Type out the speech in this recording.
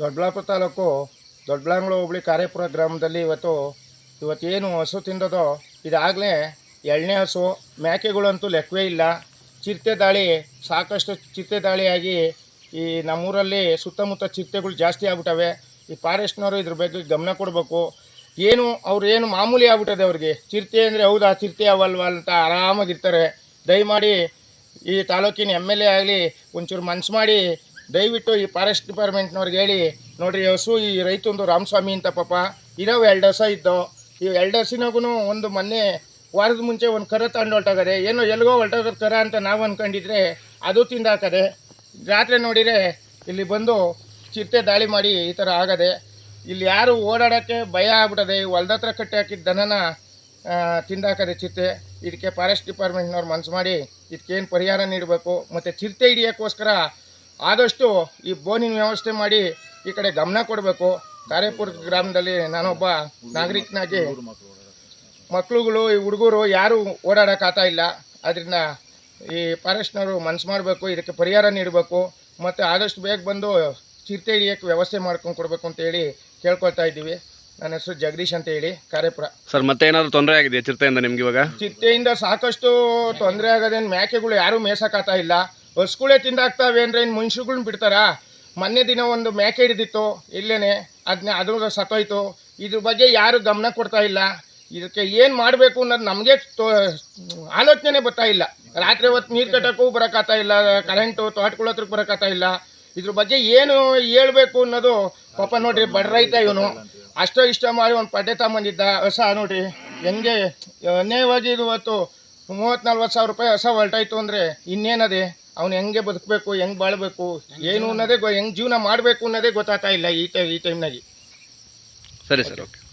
ದೊಡ್ಡಬಳ್ಳಾಪುರ ತಾಲೂಕು ದೊಡ್ಡಬಳ್ಳಾಂಗ್ಳ ಹೋಬಳಿ ಕಾರ್ಯಪುರ ಗ್ರಾಮದಲ್ಲಿ ಇವತ್ತು, ಇವತ್ತೇನು ಹಸು ತಿಂದದೋ, ಇದಾಗಲೇ ಎಳ್ಳೆ ಹಸು ಮೇಕೆಗಳಂತೂ ಲೆಕ್ಕವೇ ಇಲ್ಲ. ಚಿರತೆ ದಾಳಿ, ಸಾಕಷ್ಟು ಚಿರತೆ ದಾಳಿಯಾಗಿ ಈ ನಮ್ಮೂರಲ್ಲಿ ಸುತ್ತಮುತ್ತ ಚಿರತೆಗಳು ಜಾಸ್ತಿ ಆಗ್ಬಿಟ್ಟವೆ. ಈ ಫಾರೆಸ್ಟ್ನವರು ಇದ್ರ ಬಗ್ಗೆ ಗಮನ ಕೊಡಬೇಕು. ಏನು ಅವ್ರು ಏನು ಮಾಮೂಲಿ ಆಗ್ಬಿಟ್ಟದೆ ಅವ್ರಿಗೆ? ಚಿರತೆ ಅಂದರೆ ಹೌದಾ, ಚಿರತೆ ಅವಲ್ವಾ ಅಂತ ಆರಾಮಾಗಿರ್ತಾರೆ. ದಯಮಾಡಿ ಈ ತಾಲೂಕಿನ ಎಂ ಎಲ್ ಎ ಆಗಲಿ, ಒಂಚೂರು ಮನ್ಸು ಮಾಡಿ ದಯವಿಟ್ಟು ಈ ಫಾರೆಸ್ಟ್ ಡಿಪಾರ್ಟ್ಮೆಂಟ್ನವ್ರಿಗೆ ಹೇಳಿ, ನೋಡಿರಿ ಹಸು ಈ ರೈತಂದು ರಾಮಸ್ವಾಮಿ ಅಂತ ಪಾಪ ಇರೋ ಎರಡು ಹಸ ಇದ್ದವು ಈ ಎರಡು ಹಸಿನಾಗೂ ಒಂದು ಮೊನ್ನೆ ವಾರದ ಮುಂಚೆ ಒಂದು ಕರ ತಂಡ ಹೊಲ್ಟಾಗದೆ, ಏನೋ ಎಲ್ಗೋ ಹೊಲ್ಟಾಗದ ಕರ ಅಂತ ನಾವು ಅಂದ್ಕೊಂಡಿದ್ರೆ ಅದು ತಿಂದಾಕದೆ. ರಾತ್ರಿ ನೋಡಿದರೆ ಇಲ್ಲಿ ಬಂದು ಚಿರತೆ ದಾಳಿ ಮಾಡಿ ಈ ಥರ ಆಗದೆ, ಇಲ್ಲಿ ಯಾರು ಓಡಾಡೋಕ್ಕೆ ಭಯ ಆಗ್ಬಿಡದೆ ಹೊಲ್ದ ಹತ್ರ ಕಟ್ಟಿ ಹಾಕಿದ ದನನ ತಿಂದಾಕದೆ ಚಿರತೆ ಇದಕ್ಕೆ ಫಾರೆಸ್ಟ್ ಡಿಪಾರ್ಟ್ಮೆಂಟ್ನವ್ರು ಮನಸ್ಸು ಮಾಡಿ, ಇದಕ್ಕೇನು ಪರಿಹಾರ ನೀಡಬೇಕು, ಮತ್ತು ಚಿರತೆ ಹಿಡಿಯೋಕ್ಕೋಸ್ಕರ ಆದಷ್ಟು ಈ ಬೋನಿನ ವ್ಯವಸ್ಥೆ ಮಾಡಿ ಈ ಕಡೆ ಗಮನ ಕೊಡಬೇಕು. ಕಾರ್ಯಪುರ ಗ್ರಾಮದಲ್ಲಿ ನಾನೊಬ್ಬ ನಾಗರಿಕನಾಗಿ ಮಕ್ಳುಗಳು ಈ ಹುಡುಗರು ಯಾರು ಓಡಾಡೋಕ್ಕಾಗ್ತಾ ಇಲ್ಲ. ಅದರಿಂದ ಈ ಫಾರೆಸ್ಟ್ನವರು ಮನಸ್ಸು ಮಾಡಬೇಕು ಇದಕ್ಕೆ ಪರಿಹಾರ ನೀಡಬೇಕು. ಮತ್ತು ಆದಷ್ಟು ಬೇಗ ಬಂದು ಚಿರತೆ ಹಿಡಿಯೋಕ್ಕೆ ವ್ಯವಸ್ಥೆ ಮಾಡ್ಕೊಂಡು ಕೊಡಬೇಕು ಅಂತ ಹೇಳಿ ಕೇಳ್ಕೊಳ್ತಾ ಇದ್ದೀವಿ. ನನ್ನ ಹೆಸರು ಜಗದೀಶ್ ಅಂತ ಹೇಳಿ ಕಾರ್ಯಪುರ ಸರ್ ಮತ್ತೆ ಏನಾದರೂ ತೊಂದರೆ ಆಗಿದೆ ಚಿರತೆಯಿಂದ ನಿಮ್ಗೆ ಇವಾಗ? ಚಿರತೆಯಿಂದ ಸಾಕಷ್ಟು ತೊಂದರೆ ಆಗೋದೇನು ಮೇಕೆಗಳು ಯಾರೂ ಮೇಸಕ್ಕಾಗ್ತಾ ಇಲ್ಲ. ಹಸುಗಳೇ ತಿಂದಾಗ್ತಾವೆ ಅಂದರೆ ಇನ್ನು ಮನುಷ್ಯಗಳ್ನ ಬಿಡ್ತಾರಾ? ಮೊನ್ನೆ ದಿನ ಒಂದು ಮೇಕೆ ಹಿಡಿದಿತ್ತು, ಇಲ್ಲೇನೆ ಅದನ್ನ ಅದು ಸತ್ತೋಯ್ತು. ಇದ್ರ ಬಗ್ಗೆ ಯಾರು ಗಮನ ಕೊಡ್ತಾ ಇಲ್ಲ. ಇದಕ್ಕೆ ಏನು ಮಾಡಬೇಕು ಅನ್ನೋದು ನಮಗೆ ತೋ ಆಲೋಚನೆ ಬರ್ತಾ ಇಲ್ಲ. ರಾತ್ರಿ ಹೊತ್ತು ನೀರು ಕಟ್ಟೋಕ್ಕೂ ಬರೋಕ್ಕಾಗ್ತಾ ಇಲ್ಲ ಕರೆಂಟು ತೋಟಗಳ ಹತ್ರಕ್ಕೆ ಬರೋಕ್ಕಾಗ್ತಾ ಇಲ್ಲ. ಇದ್ರ ಬಗ್ಗೆ ಏನು ಹೇಳ್ಬೇಕು ಅನ್ನೋದು ಪಾಪ ನೋಡ್ರಿ, ಬಡ ರೈತ ಇವನು. ಅಷ್ಟೋ ಇಷ್ಟ ಮಾಡಿ ಒಂದು ಪಡ್ಡೆ ತಗೊಂಬಂದಿದ್ದ. ಹೊಸ ನೋಡ್ರಿ, ಹೆಂಗೆ, ಅನ್ಯಾಯವಾಗಿ ಇದು ಇವತ್ತು ಮೂವತ್ತು ನಲ್ವತ್ತು ಸಾವಿರ ರೂಪಾಯಿ ಹೊಸ ಹೊರಟಾಯ್ತು ಅಂದರೆ ಇನ್ನೇನದೆ? ಅವ್ನು ಹೆಂಗೆ ಬದುಕಬೇಕು, ಹೆಂಗೆ ಬಾಳಬೇಕು, ಏನು ಅನ್ನೋದೇ ಗೊ ಹೆಂಗೆ ಜೀವನ ಮಾಡಬೇಕು ಅನ್ನೋದೇ ಗೊತ್ತಾಗ್ತಾ ಇಲ್ಲ ಈ ಟೈಮ್ ಈ ಟೈಮ್ನಾಗಿ. ಸರಿ ಸರ್, ಓಕೆ.